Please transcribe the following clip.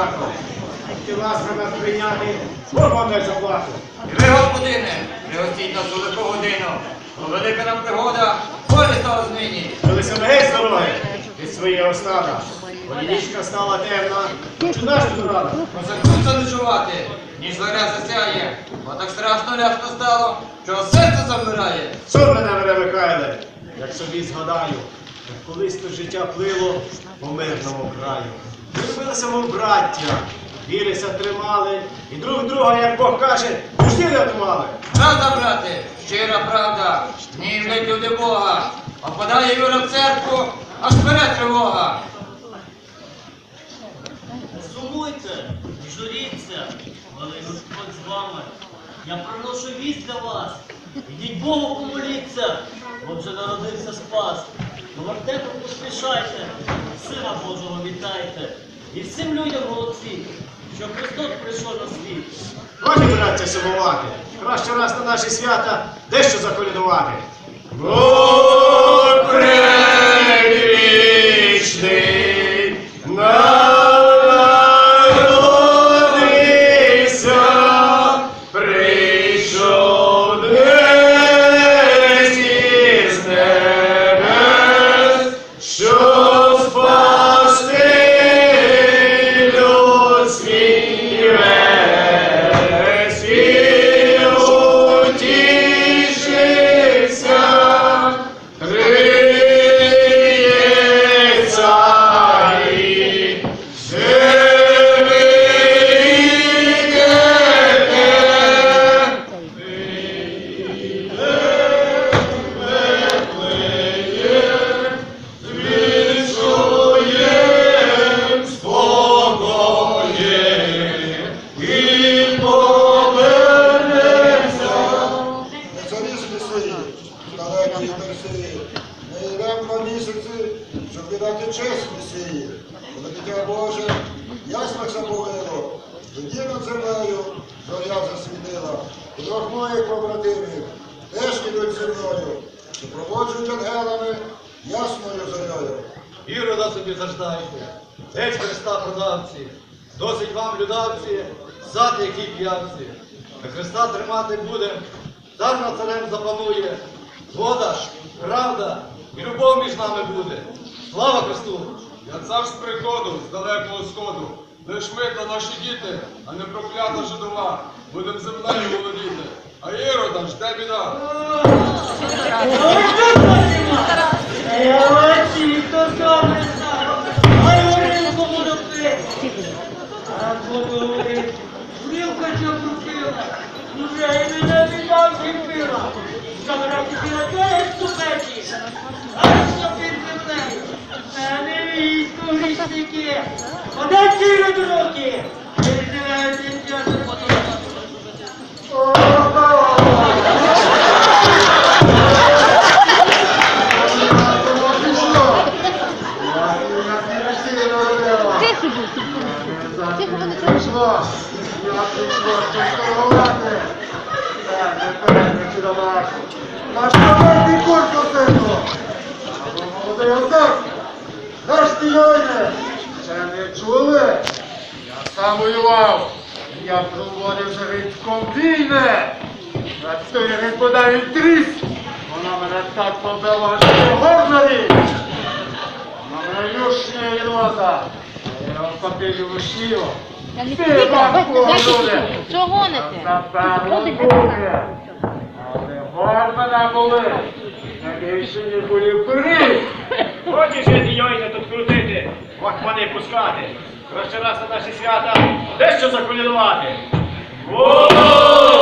Ісако. Ти ласка нас прийняти, форма не заплату. І ви, господине, пригостіть нас у велику годину. Бо велика нам пригода, знині. Билися ми геть з дороги від своєї стада. Бо нічка стала темна, чи наш тут рада? Позакуться ночувати, ніж зоря засяє. Бо так страшно ляшно стало, що серце завмирає. Сон мене бере Михайле, як собі згадаю, як колись то життя плило по мирному краю. Ми мов браття, вірися тримали, і друг друга, як Бог каже, душі рятували. Правда, брате, щира правда, гнівлять люди Бога. Опадає Юра в церкву, аж вперед тривога. Сумуйте, журіться, але Господь з вами. Я приношу вість для вас. Ідіть Богу помоліться, бо вже народився спас. До вертепу поспішайте, Сина Божого вітайте. І всім людям молодці, що Христос прийшов на світ. Годі, браття, сумувати. Краще раз на наші свята дещо заколядувати. Віддати честь Месії. Коли дитя Боже, ясно заповило, тоді над землею зоря засвітила. Двох моїх побратимів теж ідуть зі мною, супроводжують ангелами ясною зоряю. Ірода собі заждайте, геть Христа продавці, досить вам, людавці, сати які п'явці. Ми Христа тримати будем, цар над царем запанує, згода, правда і любов між нами буде. Слава Христу! Я цар з приходу з далекого сходу. Лиш ми та наші діти, а не проклята жидова, будем землею володіти. А ірода жде біда. Я бачу, хто сам не знає. Ай, горілку буду пити. А буду говорити. Горілка що крутила. Уже і мене віддав зіпила. Камера купила теж ступеті. А що під землею? А не військо грішники. Один цілі дороги. Переживають дівчата. Тихо будь. Тихо, вони чують. Прийшло, я прийшло, що торгувати. Так, не передачі до вас. Наш командний. Або молодий отець. Стійоне. Ще не чули? Я сам воював. Я проводив за Грицьком війни. На той господа він тріс. Вона мене так побила, що не горнарі. Вона мене юшня і рота. Я його побив у шию. Не Ти, підійду. бабко, люди. Що гоните? Напевно, буде. Але гор мене були. Найбільше не були пири. Хочеш жити йойне тут крутити, вахмани пускати. Краще раз на наші свята дещо заколядувати. О!